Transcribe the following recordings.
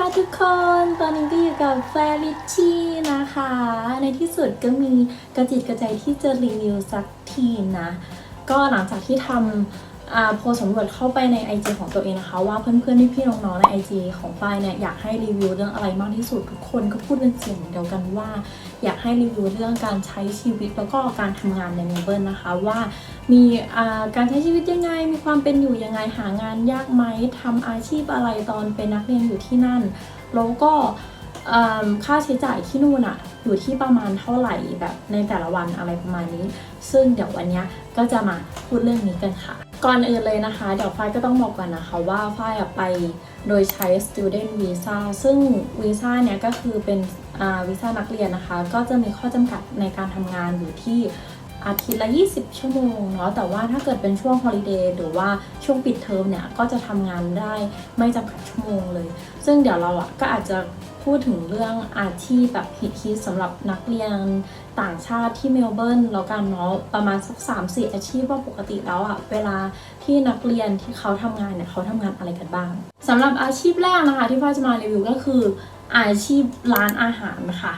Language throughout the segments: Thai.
ค่ะทุกคน ตอนนี้ก็อยู่กับแฟริชชี่นะคะ ในที่สุดก็มีกระจิตกระใจที่จะรีวิวสักทีนะ ก็หลังจากที่ทำโพสสำรวจเข้าไปใน IG ของตัวเองนะคะ ว่าเพื่อนๆพี่ๆน้องๆใน IG ของฝ้ายเนี่ยอยากให้รีวิวเรื่องอะไรมากที่สุดทุกคนก็พูดเป็นเสียงเดียวกันว่า อยากให้รีวิวเรื่องการใช้ชีวิตแล้วก็การทำงานในเมลเบิร์นนะคะ ว่ามีการใช้ชีวิตยังไง มีความเป็นอยู่ยังไงหางานยากไหมทำอาชีพอะไรตอนเป็นนักเรียนอยู่ที่นั่น แล้วก็ค่าใช้จ่ายที่นู่นอะอยู่ที่ประมาณเท่าไหร่แบบในแต่ละวันอะไรประมาณนี้ ซึ่งเดี๋ยววันนี้ก็จะมาพูดเรื่องนี้กันค่ะ ก่อนอื่นเลยนะคะ เดี๋ยวฝ้ายก็ต้องบอกก่อนนะคะว่าฝ้ายไปโดยใช้ student visa ซึ่งวีซ่าเนี้ยก็คือเป็นวีซ่านักเรียนนะคะ ก็จะมีข้อจำกัดในการทำงานอยู่ที่อาทิตย์ละ 20 ชั่วโมงเนาะ แต่ว่าถ้าเกิดเป็นช่วงฮอลิเดย์หรือว่าช่วงปิดเทอมเนี่ย ก็จะทำงานได้ไม่จำกัดชั่วโมงเลย ซึ่งเดี๋ยวเราอะก็อาจจะพูดถึงเรื่องอาชีพแบบฮิตๆสำหรับนักเรียนต่างชาติที่เมลเบิร์นแล้วกันเนาะประมาณสักสามสี่อาชีพว่าปกติแล้วอะเวลาที่นักเรียนที่เขาทำงานเนี่ยเขาทำงานอะไรกันบ้างสำหรับอาชีพแรกนะคะที่พ่อจะมารีวิวก็คืออาชีพร้านอาหารค่ะ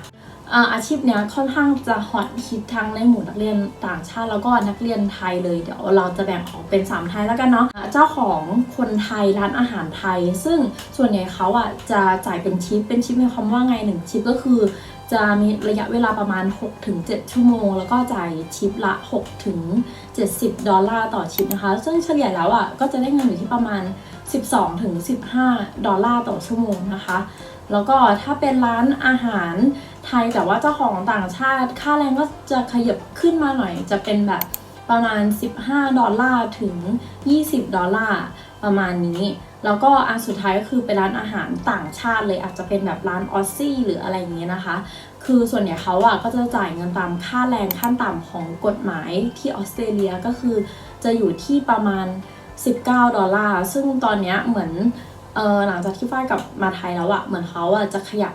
อาชีพเนี้ยค่อนข้างจะฮอตฮิตทั้งในหมู่นักเรียนต่างชาติแล้วก็นักเรียนไทยเลยเดี๋ยวเราจะแบ่งออกเป็น 3 ไทยแล้วกันเนาะเจ้าของคนไทยร้านอาหารไทย ซึ่งส่วนใหญ่เขาอะจะจ่ายเป็นชิปเป็นชิปหมายความว่าไงหนึ่งชิปก็คือ จะมีระยะเวลาประมาณ 6-7 ชั่วโมง แล้วก็จ่ายชิปละ6-70 ดอลลาร์ต่อชิปนะคะ ซึ่งเฉลี่ยแล้วอะก็จะได้เงินอยู่ที่ประมาณ 12-15 ดอลลาร์ต่อชั่วโมงนะคะแล้วก็ถ้าเป็นร้านอาหาร ไทยแต่ว่าเจ้าของต่างชาติ ค่าแรงก็จะขยับขึ้นมาหน่อย จะเป็นแบบประมาณ 15 ดอลลาร์ถึง 20 ดอลลาร์ประมาณนี้ แล้วก็อันสุดท้ายก็คือเป็นร้านอาหารต่างชาติเลยอาจจะเป็นแบบร้านออสซี่หรืออะไรอย่างเงี้ยนะคะ คือส่วนใหญ่เขาอะก็จะจ่ายเงินตามค่าแรงขั้นต่ำของกฎหมายที่ออสเตรเลียก็คือจะอยู่ที่ประมาณ 19 ดอลลาร์ ซึ่งตอนเนี้ยเหมือนออหลังจากที่ฝ้ายกลับมาไทยแล้วอะเหมือนเขาอะจะขยับ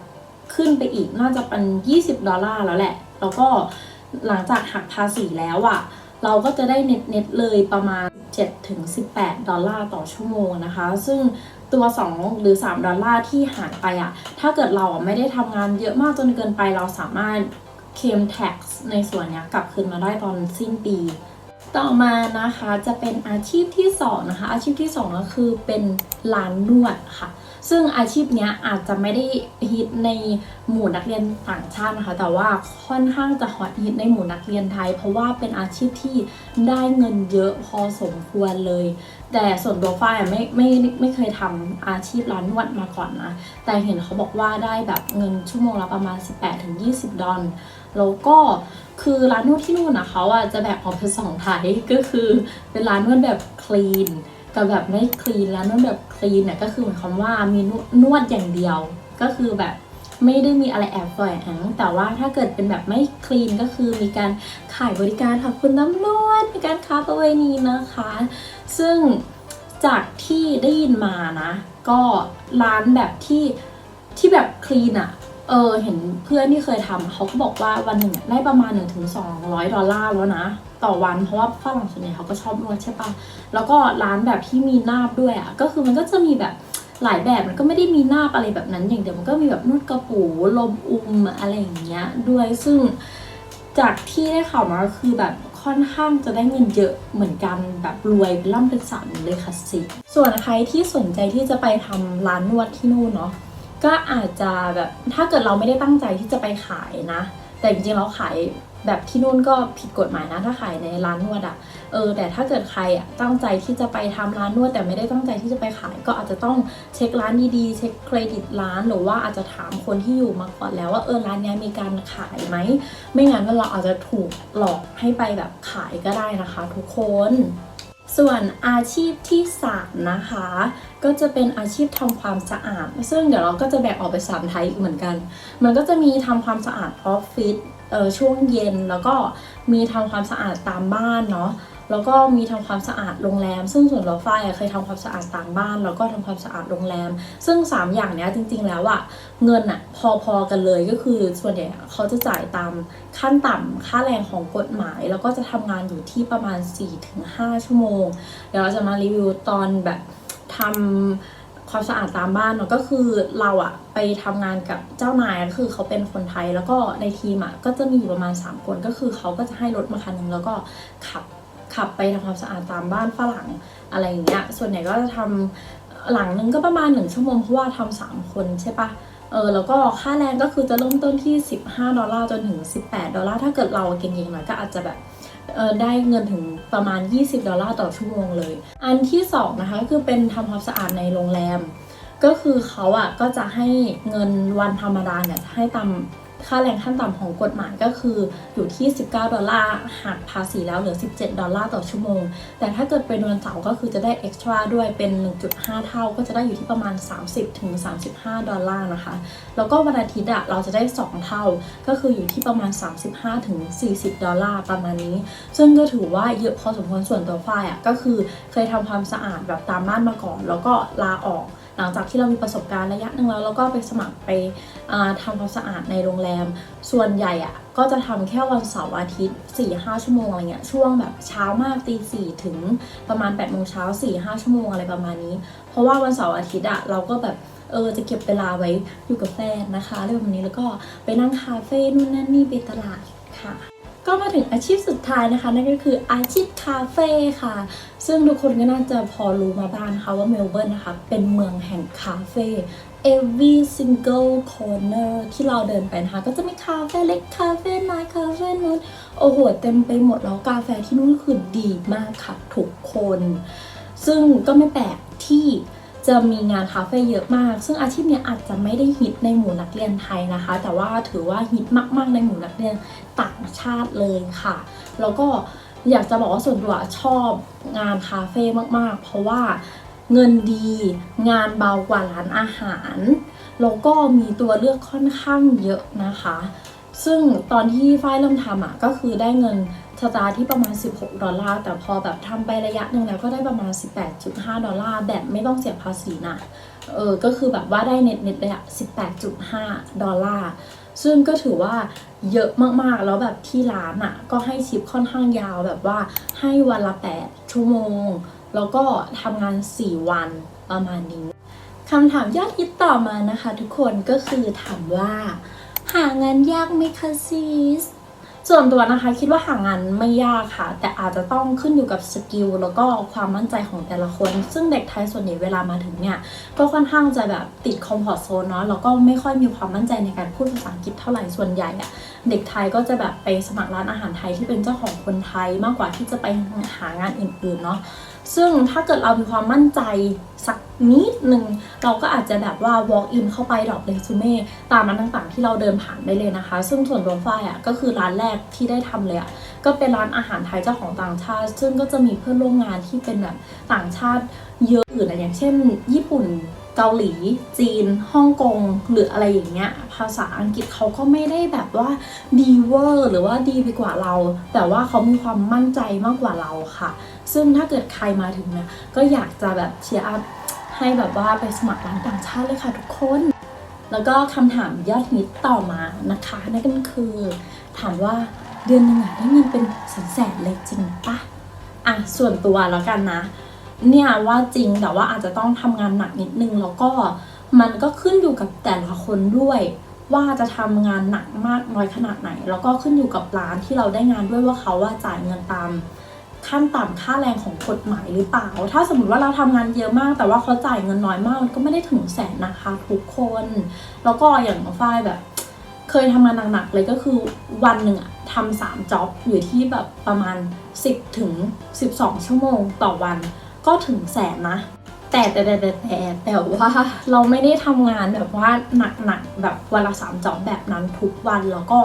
ขึ้นไปอีกน่าจะเป็น 20 ดอลลาร์แล้วแหละ แล้วก็หลังจากหักภาษีแล้วอะเราก็จะได้เน็ตเน็ตเลยประมาณ 7-18 ดอลลาร์ต่อชั่วโมงนะคะ ซึ่งตัว 2 หรือ 3 ดอลลาร์ที่หายไปอะถ้าเกิดเราไม่ได้ทำงานเยอะมากจนเกินไปเราสามารถเคลม tax ในส่วนนี้กลับคืนมาได้ตอนสิ้นปี ต่อมานะคะจะเป็นอาชีพที่สองนะคะอาชีพที่สองก็คือเป็นร้านนวดค่ะ ซึ่งอาชีพเนี้ยอาจจะไม่ได้ฮิตในหมู่นักเรียนต่างชาตินะคะ แต่ว่าค่อนข้างจะฮอตฮิตในหมู่นักเรียนไทย เพราะว่าเป็นอาชีพที่ได้เงินเยอะพอสมควรเลย แต่ส่วนตัวฝ้ายไม่ไม่ไม่เคยทำอาชีพร้านนวดมาก่อนนะแต่เห็นเขาบอกว่าได้แบบเงินชั่วโมงละประมาณ 18-20 ดอลลาร์ แล้วก็คือร้านนวดที่นู่นนะเขาอะจะแบ่งออกเป็นสองไทยก็คือเป็นร้านนวดแบบคลีนกับแบบไม่คลีนร้านนวดแบบคลีนเนี่ยก็คือหมายความว่ามีนวดอย่างเดียวก็คือแบบไม่ได้มีอะไรแอบแฝงแต่ว่าถ้าเกิดเป็นแบบไม่คลีนก็คือมีการขายบริการขอบคุณตำรวจมีการค้าประเวณีนะคะ ซึ่งจากที่ได้ยินมานะ ก็ร้านแบบที่ที่แบบคลีนอะ เออเห็นเพื่อนที่เคยทำเขาก็บอกว่าวันหนึ่งได้ประมาณ 1-200 ดอลลาร์แล้วนะ ต่อวันเพราะว่าฝรั่งส่วนใหญ่เขาก็ชอบนวดใช่ปะแล้วก็ร้านแบบที่มีนาบด้วยอะ่ะก็คือมันก็จะมีแบบหลายแบบมันก็ไม่ได้มีนาบอะไรแบบนั้นอย่างเดียวมันก็มีแบบนวดกระปูลมอุ้มอะไรอย่างเงี้ยด้วยซึ่งจากที่ได้ข่าวมาคือแบบค่อนข้างจะได้เงินเยอะเหมือนกันแบบรวยเป็นล่ำเป็นสันเลยค่ะสิส่วนใครที่สนใจที่จะไปทำร้านนวดที่นู่นเนาะ ก็อาจจะแบบถ้าเกิดเราไม่ได้ตั้งใจที่จะไปขายนะ แต่จริงๆเราขายแบบที่นู่นก็ผิดกฎหมายนะถ้าขายในร้านนวดอะ่ะเออแต่ถ้าเกิดใครอะตั้งใจที่จะไปทำร้านนวด แต่ไม่ได้ตั้งใจที่จะไปขาย ก็อาจจะต้องเช็คร้านดีๆเช็คเครดิตร้านหรือว่าอาจจะถามคนที่อยู่มาก่อนแล้วว่าเออร้านนี้มีการขายไหมไม่งั้นเราอาจจะถูกหลอกให้ไปแบบขายก็ได้นะคะ ทุกคน ส่วนอาชีพที่สามนะคะ ก็จะเป็นอาชีพทำความสะอาด ซึ่งเดี๋ยวเราก็จะแบ่งออกเป็นสามไทยอีกเหมือนกัน มันก็จะมีทำความสะอาดออฟฟิศช่วงเย็นแล้วก็มีทำความสะอาดตามบ้านเนาะ แล้วก็มีทำความสะอาดโรงแรม ซึ่งส่วนเราฝ้ายอะเคยทำความสะอาดต่ามบ้าน แล้วก็ทำความสะอาดโรงแรม ซึ่ง 3 อย่างเนี้ยจริง ๆ แล้วอะเงินอะพอๆกันเลยก็คือส่วนใหญ่เขาจะจ่ายตามขั้นต่ำค่าแรงของกฎหมาย แล้วก็จะทำงานอยู่ที่ประมาณ 4-5 ชั่วโมง เดี๋ยวเราจะมารีวิวตอนแบบทำความสะอาดตามบ้านเนาะก็คือเราอะไปทำงานกับเจ้านายก็คือเขาเป็นคนไทยแล้วก็ในทีมอะก็จะมีอยู่ประมาณ 3 คนก็คือเขาก็จะให้รถมาคันหนึ่งแล้วก็ขับ ขับไปทำความสะอาดตามบ้านฝรั่งอะไรอย่างเงี้ย ส่วนใหญ่ก็จะทำหลังนึงก็ประมาณ 1 ชั่วโมงเพราะว่าทำสามคนใช่ปะเออแล้วก็ค่าแรงก็คือจะเริ่มต้นที่ 15 ดอลลาร์จนถึง 18 ดอลลาร์ถ้าเกิดเราเก่งๆหน่อยก็อาจจะแบบเออได้เงินถึงประมาณ 20 ดอลลาร์ต่อชั่วโมงเลย อันที่สองนะคะก็คือเป็นทำความสะอาดในโรงแรม ก็คือเขาอะก็จะให้เงินวันธรรมดาเนี่ยให้ตาม ค่าแรงขั้นต่ำของกฎหมายก็คืออยู่ที่ 19 ดอลลาร์หักภาษีแล้วเหลือ 17 ดอลลาร์ต่อชั่วโมง แต่ถ้าเกิดเป็นวันเสาร์ก็คือจะได้เอ็กซ์ตร้าด้วยเป็น 1.5 เท่าก็จะได้อยู่ที่ประมาณ 30ถึง35 ดอลลาร์นะคะ แล้วก็วันอาทิตย์อะเราจะได้ 2 เท่าก็คืออยู่ที่ประมาณ 35ถึง40 ดอลลาร์ประมาณนี้ ซึ่งก็ถือว่าเยอะพอสมควรส่วนตัวฝ้ายอะก็คือเคยทำความสะอาดแบบตามบ้านมาก่อน แล้วก็ลาออก หลังจากที่เรามีประสบการณ์ระยะหนึ่งแล้วเราก็ไปสมัครไปทำความสะอาดในโรงแรม ส่วนใหญ่อะก็จะทำแค่วันเสาร์อาทิตย์4-5ชั่วโมงอะไรเงี้ยช่วงแบบเช้ามากตีสี่ถึงประมาณ8โมงเช้า4-5ชั่วโมงอะไรประมาณนี้ เพราะว่าวันเสาร์อาทิตย์อะเราก็แบบเออจะเก็บเวลาไว้อยู่กับแฟนนะคะอะไรแบบนี้แล้วก็ไปนั่งคาเฟ่นู่นนั่นนี่ไปตลาดค่ะ ก็มาถึงอาชีพสุดท้ายนะคะ นั่นก็คืออาชีพคาเฟ่ค่ะ ซึ่งทุกคนก็น่าจะพอรู้มาบ้างนะคะว่าเมลเบิร์นนะคะ เป็นเมืองแห่งคาเฟ่ every single corner ที่เราเดินไปนะคะ ก็จะมีคาเฟ่เล็กคาเฟ่น้อยคาเฟ่นู้นโอ้โห เต็มไปหมดแล้วกาแฟที่นู่นคือดีมากค่ะทุกคน ซึ่งก็ไม่แปลกที่ จะมีงานคาเฟ่เยอะมาก ซึ่งอาชีพเนี้ยอาจจะไม่ได้ฮิตในหมู่นักเรียนไทยนะคะ แต่ว่าถือว่าฮิตมาก ๆ ในหมู่นักเรียนต่างชาติเลยค่ะ แล้วก็อยากจะบอกว่าส่วนตัวชอบงานคาเฟ่มาก ๆ เพราะว่าเงินดีงานเบากว่าร้านอาหาร แล้วก็มีตัวเลือกค่อนข้างเยอะนะคะ ซึ่งตอนที่ฝ้ายเริ่มทำอะก็คือได้เงินสตาร์ที่ประมาณ 16 ดอลลาร์ แต่พอแบบทำไประยะหนึ่งแล้วก็ได้ประมาณ 18.5 ดอลลาร์ แบบไม่ต้องเสียภาษีนะเออ ก็คือแบบว่าได้เน็ตเน็ตเลยอะ18.5 ดอลลาร์ ซึ่งก็ถือว่าเยอะมากๆ แล้วแบบที่ร้านอะก็ให้ชิปค่อนข้างยาวแบบว่าให้วันละ 8 ชั่วโมง แล้วก็ทำงาน 4 วันประมาณนี้คำถามยอดฮิตต่อมานะคะทุกคนก็คือถามว่า หางานยากไหมคะซีสส่วนตัวนะคะคิดว่าหางานไม่ยากค่ะ แต่อาจจะต้องขึ้นอยู่กับสกิลแล้วก็ความมั่นใจของแต่ละคน ซึ่งเด็กไทยส่วนใหญ่เวลามาถึงเนี่ย ก็ค่อนข้างจะแบบติดคอมฟอร์ทโซนเนาะแล้วก็ไม่ค่อยมีความมั่นใจในการพูดภาษาอังกฤษเท่าไหร่ส่วนใหญ่อะเด็กไทยก็จะแบบไปสมัครร้านอาหารไทยที่เป็นเจ้าของคนไทยมากกว่าที่จะไปหางานอื่นๆเนาะ ซึ่งถ้าเกิดเรามีความมั่นใจสักนิดหนึ่งเราก็อาจจะแบบว่า walk in เข้าไปดรอปเรซูเม่ตามร้านต่างๆ ที่เราเดินผ่านได้เลยนะคะ ซึ่งส่วนตัวฝ้ายอะก็คือร้านแรกที่ได้ทำเลยอะก็เป็นร้านอาหารไทยเจ้าของต่างชาติ ซึ่งก็จะมีเพื่อนร่วมงานที่เป็นแบบต่างชาติเยอะอื่นอะอย่างเช่น ญี่ปุ่นเกาหลี จีน ฮ่องกง หรืออะไรอย่างเงี้ย ภาษาอังกฤษเขาก็ไม่ได้แบบว่าดีเวอร์หรือว่าดีไปกว่าเรา แต่ว่าเขามีความมั่นใจมากกว่าเราค่ะ ซึ่งถ้าเกิดใครมาถึงเนี่ยก็อยากจะแบบเชียร์อัพให้แบบว่าไปสมัครร้านต่างชาติเลยค่ะทุกคน แล้วก็คำถามยอดฮิตต่อมานะคะนั่นก็คือ ถามว่าเดือนหนึ่งอะได้เงินเป็นแสนๆเลยจริงปะอะส่วนตัวแล้วกันนะ เนี่ยว่าจริงแต่ว่าอาจจะต้องทำงานหนักนิดนึงแล้วก็มันก็ขึ้นอยู่กับแต่ละคนด้วย ว่าจะทำงานหนักมากน้อยขนาดไหน แล้วก็ขึ้นอยู่กับร้านที่เราได้งานด้วยว่าเขาว่าจ่ายเงินตาม ขั้นต่ำค่าแรงของกฎหมายหรือเปล่า ถ้าสมมติว่าเราทำงานเยอะมาก แต่ว่าเขาจ่ายเงินน้อยมากมันก็ไม่ได้ถึงแสนนะคะทุกคน แล้วก็อย่างฝ้ายแบบ เคยทำงานหนักๆเลยก็คือวันหนึ่งอะทำสามจ็อบอยู่ที่แบบประมาณ 10ถึง12 ชั่วโมงต่อวันก็ถึงแสนนะแต่แต่แต่แต่แต่แต่ว่าเราไม่ได้ทำงานแบบว่าหนักๆแบบวันละสามจ็อบแบบนั้นทุกวันแล้วก็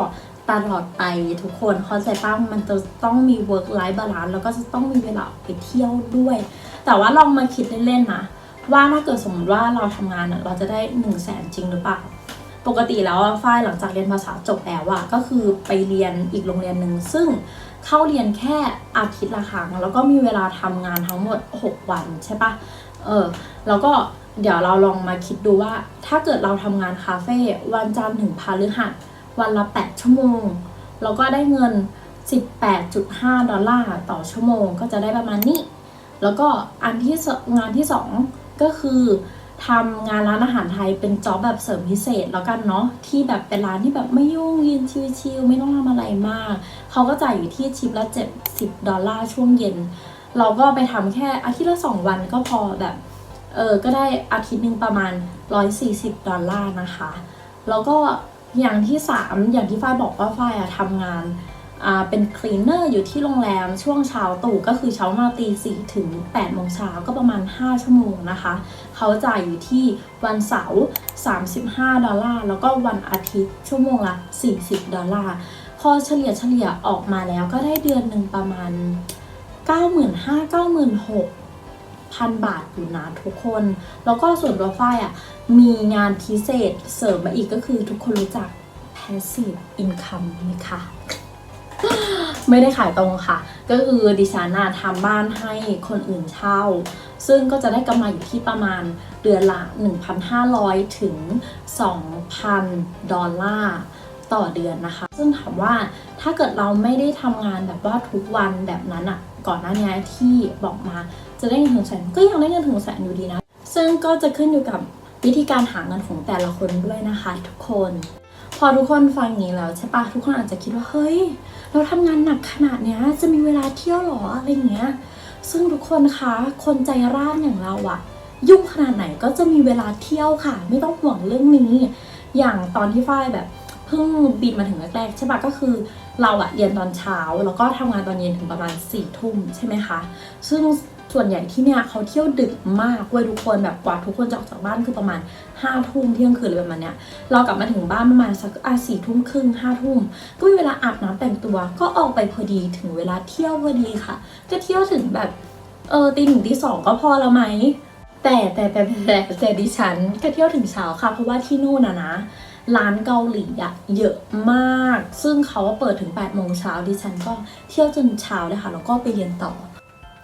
ตลอดไปทุกคนเข้าใจป้ามันจะต้องมี work life balance แล้วก็จะต้องมีเวลาไปเที่ยวด้วย แต่ว่าลองมาคิดเล่นๆนะว่าถ้าเกิดสมมติว่าเราทำงานอะเราจะได้หนึ่งแสนจริงหรือเปล่า ปกติแล้วฝ้ายหลังจากเรียนภาษาจบแล้วอะก็คือไปเรียนอีกโรงเรียนหนึ่งซึ่งเข้าเรียนแค่อาทิตย์ละครั้งแล้วก็มีเวลาทำงานทั้งหมด 6 วันใช่ปะเออแล้วก็เดี๋ยวเราลองมาคิดดูว่า ถ้าเกิดเราทำงานคาเฟ่วันจันทร์ถึงพฤหัส วันละ 8 ชั่วโมง แล้วก็ได้เงิน 18.5 ดอลลาร์ต่อชั่วโมง ก็จะได้ประมาณนี้ แล้วก็อันที่สงานที่ 2 ก็คือทำงานร้านอาหารไทยเป็นจ็อบแบบเสริมพิเศษแล้วกันเนาะที่แบบเป็นร้านที่แบบไม่ยุ่งยืนชิวๆไม่ต้องทำอะไรมาก เขาก็จ่ายอยู่ที่ชิปละ70 ดอลลาร์ช่วงเย็น เราก็ไปทำแค่อาทิตย์ละ 2 วันก็พอแบบเออก็ได้อาทิตย์หนึ่งประมาณ 140 ดอลลาร์นะคะ แล้วก็ อย่างที่สามอย่างที่ฝ้ายบอกว่าฝ้ายอะทำงานเป็นคลีนเนอร์อยู่ที่โรงแรมช่วงเช้าตู่ก็คือเช้ามาตีสี่ถึง8ปดโมงเช้าก็ประมาณ 5 ชั่วโมงนะคะ เขาจ่ายอยู่ที่วันเสาร์35 ดอลลาร์ แล้วก็วันอาทิตย์ชั่วโมงละ 40 ดอลลาร์ พอเฉลี่ยเฉลี่ยออกมาแล้วก็ได้เดือนหนึ่งประมาณหมื่นหก พันบาทอยู่นะทุกคน แล้วก็ส่วนรถไฟอะ มีงานพิเศษเสริมมาอีกก็คือทุกคนรู้จัก passive income ไหมคะไม่ได้ขายตรงค่ะ ก็คือดิฉันทำบ้านให้คนอื่นเช่า ซึ่งก็จะได้กำไรอยู่ที่ประมาณเดือนละ 1,500 ถึง 2,000 ดอลลาร์ ต่อเดือนนะคะ ซึ่งถามว่าถ้าเกิดเราไม่ได้ทำงานแบบว่าทุกวันแบบนั้นอะก่อนหน้านี้ที่บอกมาจะได้เงินถึงแสนก็ยังได้เงินถึงแสนอยู่ดีนะ ซึ่งก็จะขึ้นอยู่กับวิธีการหาเงินของแต่ละคนด้วยนะคะทุกคน พอทุกคนฟังอย่างนี้แล้วใช่ปะทุกคนอาจจะคิดว่าเฮ้ย เราทำงานหนักขนาดเนี้ยจะมีเวลาเที่ยวหรออะไรเงี้ย ซึ่งทุกคนคะคนใจร่านอย่างเราอะยุ่งขนาดไหนก็จะมีเวลาเที่ยวค่ะ ไม่ต้องห่วงเรื่องนี้ อย่างตอนที่ฝ้ายแบบ เพิ่งบินมาถึงแรกๆใช่ปะก็คือเราอะเรียนตอนเช้า แล้วก็ทำงานตอนเย็นถึงประมาณ4ี่ทุ่มใช่ไหมคะ ซึ่งส่วนใหญ่ที่เนี่ยเขาเที่ยวดึกมากเว้ยทุกคนแบบกว่าทุกคนจะออกจากบ้านคือประมาณ5้าทุ่มเที่ยงคืนอะไรประมาณเนี้ยเรากลับมาถึงบ้านประมาณสักอะสี่ทุ่มครึ่งห้าทุ่มก็มีเวลาอาบน้ำแต่งตัว ก็ออกไปพอดีถึงเวลาเที่ยวพอดีค่ะก็เที่ยวถึงแบบเออตีหนึ่งตีสองก็พอแล้วไหมแต่แต่แต่แต่แต่ดิฉันก็เที่ยวถึงเช้าค่ะ เพราะว่าที่นู่นอะนะ ร้านเกาหลีอะเยอะมาก ซึ่งเขาเปิดถึง8ปดโมงเช้าดิฉันก็เที่ยวจนเช้าเลยค่ะ แล้วก็ไปเรียนต่อ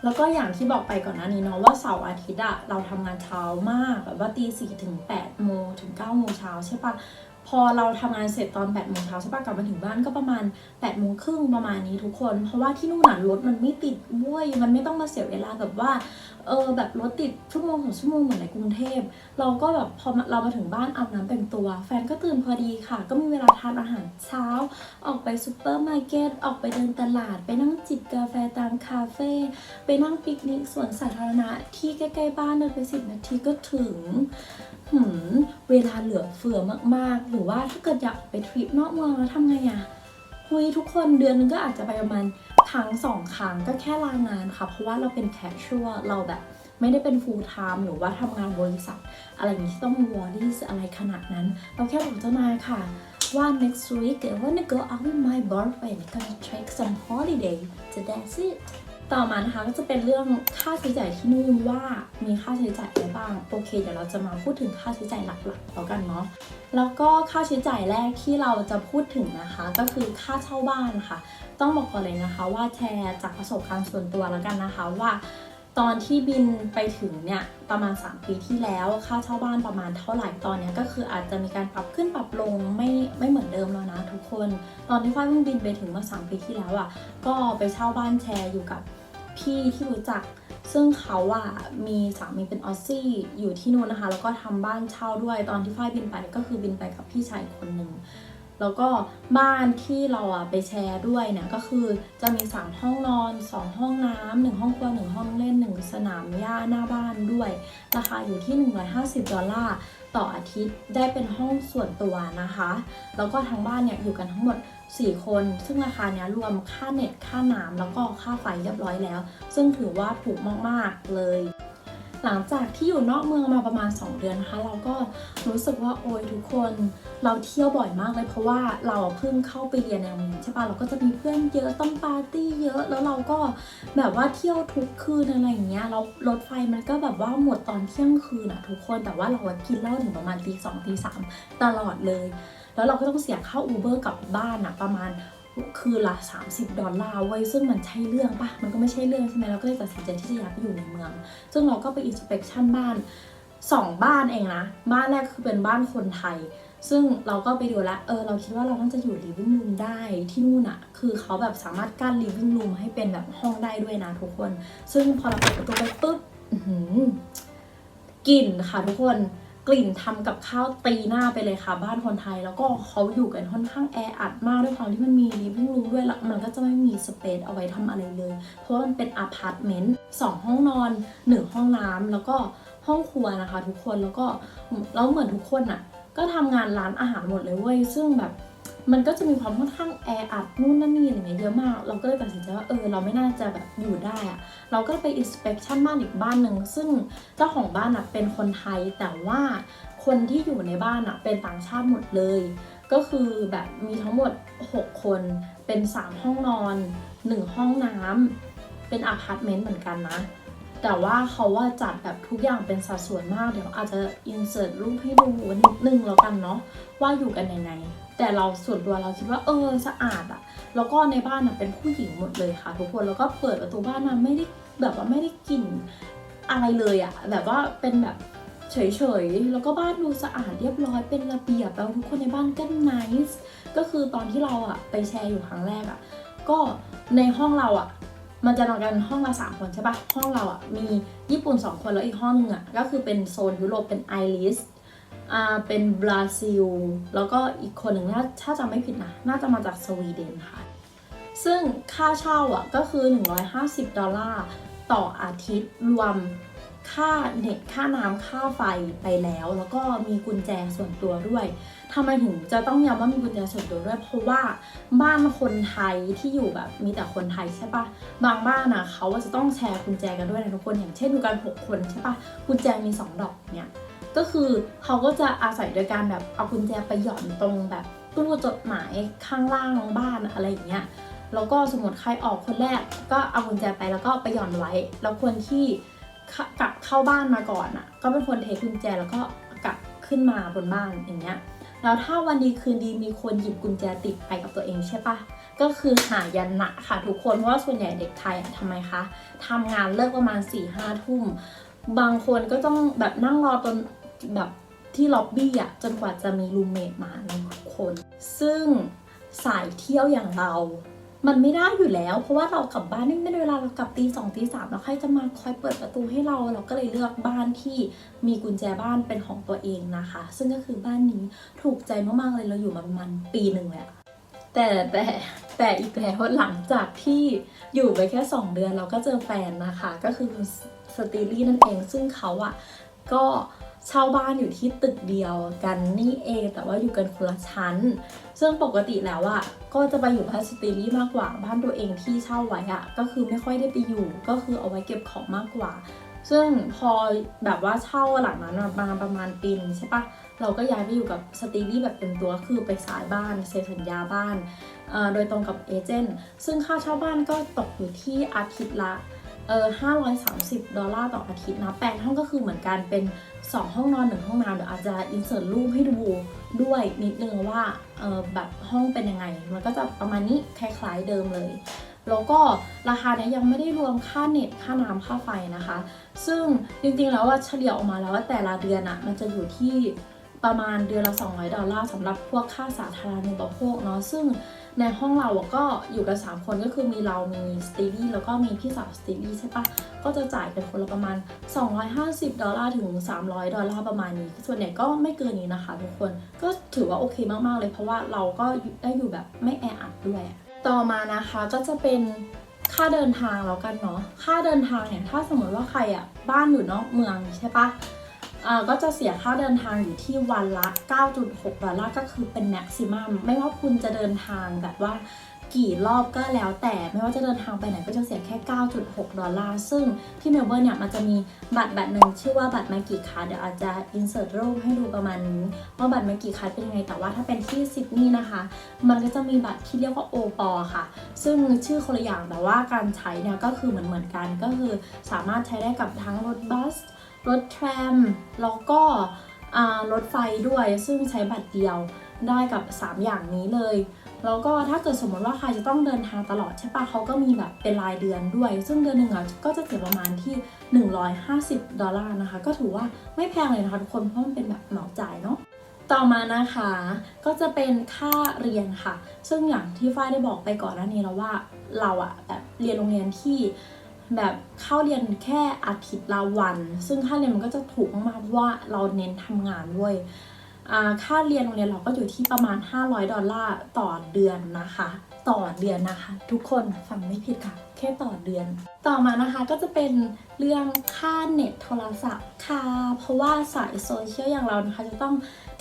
แล้วก็อย่างที่บอกไปก่อนหน้านี้เนาะว่าเสาร์อาทิตย์อะเราทำงานเช้ามากแบบว่าตีสี่ถึง8ปดโมงถึง9ก้าโมงเช้าใช่ปะพอเราทำงานเสร็จตอน8ปดโมงเช้าใช่ปะกลับมาถึงบ้านก็ประมาณ8ปดโมงครึ่งประมาณนี้ทุกคน เพราะว่าที่นู่นน่ะรถมันไม่ติดเว้ยมันไม่ต้องมาเสียเวลาแบบว่า เออแบบรถติดชั่วโมงสองชั่วโมงเหมือนในกรุงเทพ เราก็แบบพอเรามาถึงบ้านอาบน้ำแต่งตัว แฟนก็ตื่นพอดีค่ะ ก็มีเวลาทานอาหารเช้า ออกไปซูเปอร์มาร์เก็ต ออกไปเดินตลาด ไปนั่งจิบกาแฟตามคาเฟ่ ไปนั่งปิกนิกสวนสาธารณะที่ใกล้ๆบ้านเดินไปสิบนาทีก็ถึงหืมเวลาเหลือเฟือมากๆ หรือว่าถ้าเกิดอยากไปทริปนอกเมืองแล้วทำไงอะ คุยทุกคนเดือนนึงก็อาจจะไปประมาณครั้งสองครั้งก็แค่ลางานค่ะ เพราะว่าเราเป็นแคชชัวเราแบบไม่ได้เป็น full time หรือว่าทำงานบริษัท อะไรอย่างนี้ที่ต้องวอรี่อะไรขนาดนั้น เราแค่บอกเจ้านายค่ะว่า next week I wanna go out with my boyfriend gonna take some holiday so that's it ต่อมานะคะก็จะเป็นเรื่องค่าใช้จ่ายที่นู่นว่ามีค่าใช้จ่ายอะไรบ้างโอเคเดี๋ยวเราจะมาพูดถึงค่าใช้จ่ายหลักๆแล้วกันเนาะแล้วก็ค่าใช้จ่ายแรกที่เราจะพูดถึงนะคะ ก็คือค่าเช่าบ้านค่ะ ต้องบอกก่อนเลยนะคะว่าแชร์จากประสบการณ์ส่วนตัวแล้วกันนะคะว่า ตอนที่บินไปถึงเนี่ยประมาณ 3 ปีที่แล้วค่าเช่าบ้านประมาณเท่าไหร่ตอนนี้ก็คืออาจจะมีการปรับขึ้นปรับลงไม่ไม่เหมือนเดิมแล้วนะทุกคน ตอนที่ฝ้ายเพิ่งบินไปถึงเมื่อ3ปีที่แล้วอะ่ะก็ไปเช่าบ้านแชร์อยู่กับพี่ที่รู้จัก ซึ่งเขาอะมีสามีเป็นออสซี่อยู่ที่นู่นนะคะ แล้วก็ทำบ้านเช่าด้วยตอนที่ฝ้ายบินไปก็คือบินไปกับพี่ชายคนหนึ่ง แล้วก็บ้านที่เราอะไปแชร์ด้วยเนี่ยก็คือจะมี 3 ห้องนอน 2 ห้องน้ำหนึ่งห้องครัวหนึ่งห้องเล่นหนึ่งสนามหญ้าหน้าบ้านด้วย ราคาอยู่ที่ 150 ดอลลาร์ต่ออาทิตย์ได้เป็นห้องส่วนตัวนะคะ แล้วก็ทั้งบ้านเนี่ยอยู่กันทั้งหมด 4 คน ซึ่งราคาเนี้ยรวมค่าเน็ตค่าน้ำแล้วก็ค่าไฟเรียบร้อยแล้ว ซึ่งถือว่าถูกมาก ๆ เลย หลังจากที่อยู่นอกเมืองมาประมาณ 2 เดือนนะคะ เราก็รู้สึกว่าโอ้ยทุกคนเราเที่ยวบ่อยมากเลย เพราะว่าเราเพิ่งเข้าไปเรียนในโรงเรียนใช่ปะเราก็จะมีเพื่อนเยอะต้องปาร์ตี้เยอะ แล้วเราก็แบบว่าเที่ยวทุกคืนอะไรอย่างเงี้ยแล้วรถไฟมันก็แบบว่าหมดตอนเที่ยงคืนอะทุกคนแต่ว่าเรากินเหล้าถึงประมาณตีสองตีสามตลอดเลย แล้วเราก็ต้องเสียค่าอูเบอร์กลับบ้านอะประมาณ คืนละ 30 ดอลลาร์ไว้ซึ่งมันใช่เรื่องปะมันก็ไม่ใช่เรื่องใช่ไหมเราก็เลยตัดสินใจที่จะย้ายไปอยู่ในเมือง ซึ่งเราก็ไปอินสเป t ชันบ้านสองบ้านเองนะ บ้านแรกคือเป็นบ้านคนไทย ซึ่งเราก็ไปดูแล้ว เออ เราคิดว่าเราน่าจะอยู่ living room ได้ที่นู่นอะคือเขาแบบสามารถกั้น living room ให้เป็นแบบห้องได้ด้วยนะทุกคน ซึ่งพอเราเปิดประตูไปปุ๊บอื้อหือกลิ่นค่ะทุกคน กลิ่นทำกับข้าวตีหน้าไปเลยค่ะ บ้านคนไทย แล้วก็เขาอยู่กันค่อนข้างแออัดมากด้วยความที่มันมีลิฟ i ิ g รูมด้วยแล้วมันก็จะไม่มีสเปซเอาไว้ทำอะไรเลย เพราะมันเป็นอพาร์ตเมนต์สองห้องนอนหนึ่งห้องน้ำแล้วก็ห้องครัวนะคะ ทุกคนแล้วก็แล้วเหมือนทุกคนอะก็ทำงานร้านอาหารหมดเลยเว้ยซึ่งแบบ มันก็จะมีความค่อนข้างแออัดนู่นนั่นนี่อะไรเงี้ยเยอะมาก เราก็เลยตัดสินใจว่าเออเราไม่น่าจะแบบอยู่ได้อะเราก็ไป inspection บ้านอีกบ้านหนึ่งซึ่งเจ้าของบ้านอะเป็นคนไทยแต่ว่าคนที่อยู่ในบ้านอะเป็นต่างชาติหมดเลย ก็คือแบบมีทั้งหมด 6 คนเป็น 3 ห้องนอน 1 ห้องน้ำเป็นอพาร์ตเมนต์เหมือนกันนะแต่ว่าเขาว่าจัดแบบทุกอย่างเป็นสัดส่วนมาก เดี๋ยวอาจจะ insert รูปให้ดูนิดนึงแล้วกันเนาะว่าอยู่กันยังไง แต่เราส่วนตัวเราคิดว่าเออสะอาดอะแล้วก็ในบ้านอะเป็นผู้หญิงหมดเลยค่ะ ทุกคนแล้วก็เปิดประตูบ้านมาไม่ได้แบบว่าไม่ได้กลิ่นอะไรเลยอะแบบว่าเป็นแบบเฉยๆ แล้วก็บ้านดูสะอาดเรียบร้อยเป็นระเบียบแล้วทุกคนในบ้านก็ nice ก็คือตอนที่เราอะไปแชร์อยู่ครั้งแรกอะก็ในห้องเราอะมันจะนอนกันห้องละสามคนใช่ปะห้องเราอะมีญี่ปุ่นสองคนแล้วอีกห้องนึงอะก็คือเป็นโซนยุโรปเป็นไอริส อ่าเป็นบราซิล แล้วก็อีกคนหนึ่งถ้าถ้าจำไม่ผิดนะ น่าจะมาจากสวีเดนค่ะ ซึ่งค่าเช่าอะก็คือ 150 ดอลลาร์ ต่ออาทิตย์รวมค่าเน็ตค่าน้ำค่าไฟไปแล้ว แล้วก็มีกุญแจส่วนตัวด้วยทำไมถึงจะต้องย้ำว่ามีกุญแจส่วนตัวด้วย เพราะว่าบ้านคนไทยที่อยู่แบบมีแต่คนไทยใช่ปะบางบ้านอะเขาจะต้องแชร์กุญแจกันด้วยนะทุกคนอย่างเช่นอยู่กันหกคนใช่ปะกุญแจมีสองดอกเนี่ย ก็คือเขาก็จะอาศัยโดยการแบบเอากุญแจไปหย่อนตรงแบบตู้จดหมายข้างล่างบ้านอะไรอย่างเงี้ยแล้วก็สมมติใครออกคนแรก ก็เอากุญแจไปแล้วก็ไปหย่อนไว้ แล้วคนที่กลับเข้าบ้านมาก่อนอะ ก็เป็นคนเทกุญแจแล้วก็กลับขึ้นมาบนบ้านอย่างเงี้ยแล้วถ้าวันดีคืนดีมีคนหยิบกุญแจติดไปกับตัวเองใช่ปะก็คือหายันหนะค่ะทุกคนเพราะว่าส่วนใหญ่เด็กไทยทำไมคะทำงานเลิกประมาณ4ี่ห้าทุ่ม บางคนก็ต้องแบบนั่งรอจน แบบที่ล็อบบี้อะจนกว่าจะมีรูมเมทมาหนึ่งคน ซึ่งสายเที่ยวอย่างเรา มันไม่ได้อยู่แล้ว เพราะว่าเรากลับบ้านไม่ได้เวลาเรากลับตีสองตีสามแล้วใครจะมาคอยเปิดประตูให้เรา เราก็เลยเลือกบ้านที่มีกุญแจบ้านเป็นของตัวเองนะคะ ซึ่งก็คือบ้านนี้ถูกใจมากๆเลยเราอยู่มาประมาณปีหนึ่งแล้วแต่แต่แต่อีกแล้วหลังจากที่อยู่ไปแค่ 2 เดือนเราก็เจอแฟนนะคะ ก็คือสตีลี่นั่นเองซึ่งเขาอะก็เเช่าบ้านอยู่ที่ตึกเดียวกันนี่เองแต่ว่าอยู่กันคนละชั้น ซึ่งปกติแล้วอะก็จะไปอยู่บ้านสตีลี่มากกว่าบ้านตัวเองที่เช่าไว้อะก็คือไม่ค่อยได้ไปอยู่ก็คือเอาไว้เก็บของมากกว่า ซึ่งพอแบบว่าเช่าหลังนั้นมาประมาณปีนึงใช่ปะเราก็ย้ายไปอยู่กับสตีลี่แบบเต็มตัวคือไปสายบ้านเซ็นสัญญาบ้านโดยตรงกับเอเจนต์ซึ่งค่าเช่าบ้านก็ตกอยู่ที่อาทิตย์ละ เออ530 ดอลลาร์ต่ออาทิตย์นะแปลงห้องก็คือเหมือนกันเป็น 2 ห้องนอน 1 ห้องน้ำเดี๋ยวอาจจะอินเสิร์ตรูปให้ดูด้วยนิดนึงว่าเออแบบห้องเป็นยังไง มันก็จะประมาณนี้คล้ายๆเดิมเลย แล้วก็ราคาเนี้ยยังไม่ได้รวมค่าเน็ต ค่าน้ำค่าไฟนะคะ ซึ่งจริงๆแล้วว่าเฉลี่ยออกมาแล้วว่าแต่ละเดือนอะมันจะอยู่ที่ประมาณเดือนละ 200 ดอลลาร์สำหรับพวกค่าสาธารณูปโภคเนาะซึ่ง ในห้องเราอะก็อยู่กัน 3 คนก็คือมีเรามีสตีลี่แล้วก็มีพี่สาวสตีลี่ใช่ปะก็จะจ่ายเป็นคนละประมาณ 250 ดอลลาร์ถึง 300 ดอลลาร์ประมาณนี้ ส่วนใหญ่ก็ไม่เกินนี้นะคะทุกคนก็ถือว่าโอเคมากๆเลย เพราะว่าเราก็ได้อยู่แบบไม่แออัดด้วย ต่อมานะคะก็จะเป็นค่าเดินทางแล้วกันเนาะค่าเดินทางเนี่ยถ้าสมมติว่าใครอะบ้านอยู่นอกเมืองใช่ปะ ก็จะเสียค่าเดินทางอยู่ที่วันละ 9.6 ดอลลาร์ก็คือเป็นแม็กซิมัมไม่ว่าคุณจะเดินทางแบบว่า กี่รอบก็แล้วแต่ไม่ว่าจะเดินทางไปไหนก็จะเสียแค่ 9.6 ดอลลาร์ ซึ่งที่เมลเบิร์นเนี่ยมันจะมีบัตรบัตรหนึ่งชื่อว่าบัตรไมกิคัสเดี๋ยวอาจจะอินเสิร์ตรูปให้ดูประมาณนี้ว่าบัตรไมกิคัสเป็นยังไง แต่ว่าถ้าเป็นที่ซิดนีย์นะคะ มันก็จะมีบัตรที่เรียกว่าโอปอค่ะ ซึ่งชื่อคนละอย่างแต่ว่าการใช้เนี่ยก็คือเหมือนเหมือนกันก็คือสามารถใช้ได้กับทั้งรถบัส รถแทรมแล้วก็รถไฟด้วยซึ่งใช้บัตรเดียวได้กับ 3 อย่างนี้เลย แล้วก็ถ้าเกิดสมมติว่าใครจะต้องเดินทางตลอดใช่ปะเขาก็มีแบบเป็นรายเดือนด้วย ซึ่งเดือนหนึ่งอะก็จะเสียประมาณที่ 150 ดอลลาร์นะคะ ก็ถือว่าไม่แพงเลยนะคะทุกคนเพราะมันเป็นแบบเหมาจ่ายเนาะต่อมานะคะก็จะเป็นค่าเรียนค่ะ ซึ่งอย่างที่ฝ้ายได้บอกไปก่อนหน้านี้แล้วว่าเราอะแบบเรียนโรงเรียนที่แบบเข้าเรียนแค่อาทิตย์ละวัน ซึ่งค่าเรียนมันก็จะถูกมากๆเพราะว่าเราเน้นทำงานด้วย ค่าเรียนโรงเรียนเราก็อยู่ที่ประมาณ 500 ดอลลาร์ต่อเดือนนะคะ ต่อเดือนนะคะ ทุกคนฟังไม่ผิดค่ะแค่ต่อเดือน ต่อมานะคะก็จะเป็นเรื่องค่าเน็ตโทรศัพท์ค่ะ เพราะว่าสายโซเชียลอย่างเรานะคะจะต้อง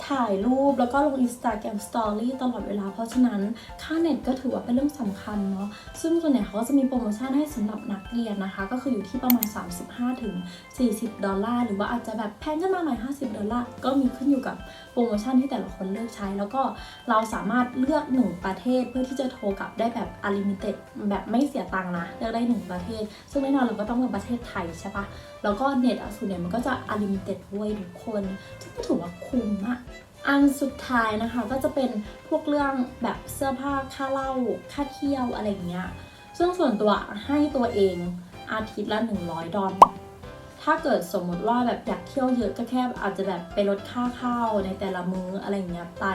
ถ่ายรูปแล้วก็ลง Instagram Story ตลอดเวลา เพราะฉะนั้นค่าเน็ตก็ถือว่าเป็นเรื่องสำคัญเนาะ ซึ่งส่วนใหญ่เขาก็จะมีโปรโมชั่นให้สำหรับนักเรียนนะคะ ก็คืออยู่ที่ประมาณ 35ถึง40ดอลลาร์ หรือว่าอาจจะแบบแพงขึ้นมาหน่อย 50 ดอลลาร์ ก็มีขึ้นอยู่กับโปรโมชั่นที่แต่ละคนเลือกใช้ แล้วก็เราสามารถเลือกหนึ่งประเทศเพื่อที่จะโทรกลับได้แบบ unlimited แบบไม่เสียตังค์นะเลือกได้หนึ่งประเทศ ซึ่งแน่นอนเราก็ต้องเลือกประเทศไทยใช่ปะแล้วก็เน็ตอะส่วนใหญ่มันก็จะ unlimited ด้วยทุกคนซึ่งก็ถือว่าคุ้มอะอันสุดท้ายนะคะก็จะเป็นพวกเรื่องแบบเสื้อผ้าค่าเหล้าค่าเที่ยวอะไรอย่างเงี้ยซึ่งส่วนตัวให้ตัวเองอาทิตย์ละ 100 ดอลถ้าเกิดสมมติว่าแบบอยากเที่ยวเยอะก็แค่อาจจะแบบไปลดค่าข้าวในแต่ละมื้ออะไรอย่างเงี้ยไป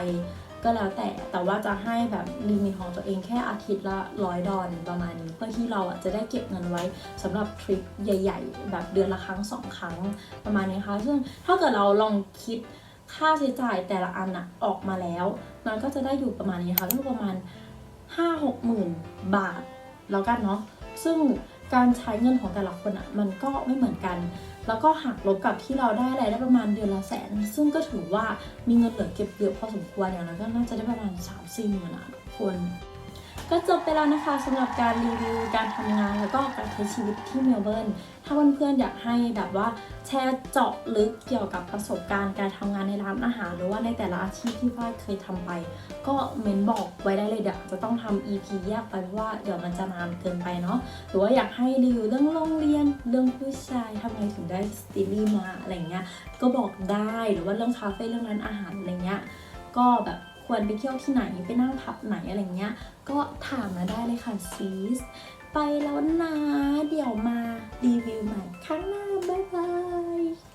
ก็แล้วแต่แต่ว่าจะให้แบบลิมิตของตัวเองแค่อาทิตย์ละร้อยดอลประมาณนี้เพื่อที่เราอะจะได้เก็บเงินไว้สำหรับทริปใหญ่ ๆ แบบเดือนละครั้งสองครั้งประมาณนี้ค่ะซึ่งถ้าเกิดเราลองคิดค่าใช้จ่ายแต่ละอันอะออกมาแล้ว มันก็จะได้อยู่ประมาณนี้ค่ะก็คือประมาณ 5 6หมื่นบาทแล้วกันเนาะซึ่งการใช้เงินของแต่ละคนอะมันก็ไม่เหมือนกัน แล้วก็หักลบกับที่เราได้รายได้ประมาณเดือนละแสน ซึ่งก็ถือว่ามีเงินเหลือเก็บเยอะพอสมควรอย่างนั้นก็น่าจะได้ประมาณ3 4หมื่นนะทุกคน ก็จบไปแล้วนะคะสำหรับการรีวิวการทำงานแล้วก็การใช้ชีวิตที่เมลเบิร์นถ้าเพื่อนๆอยากให้แบบว่าแชร์เจาะลึกเกี่ยวกับประสบการณ์การทำงานในร้านอาหาร หรือว่าในแต่ละอาชีพที่ฝ้ายเคยทำไป ก็เมนบอกไว้ได้เลยเดี๋ยวจะต้องทำ EP แยกไปเพราะว่าเดี๋ยวมันจะนานเกินไปเนาะหรือว่าอยากให้รีวิวเรื่องโรงเรียนเรื่องผู้ชายทำไงถึงได้สติลี่มาอะไรเงี้ยก็บอกได้หรือว่าเรื่องคาเฟ่เรื่องร้านอาหารอะไรเงี้ยก็แบบ ควรไปเที่ยวที่ไหนไปนั่งพับไหนอะไรเงี้ย ก็ถามมาได้เลยค่ะซีสไปแล้วนะ เดี๋ยวมารีวิวใหม่ครั้งหน้า บ๊ายบาย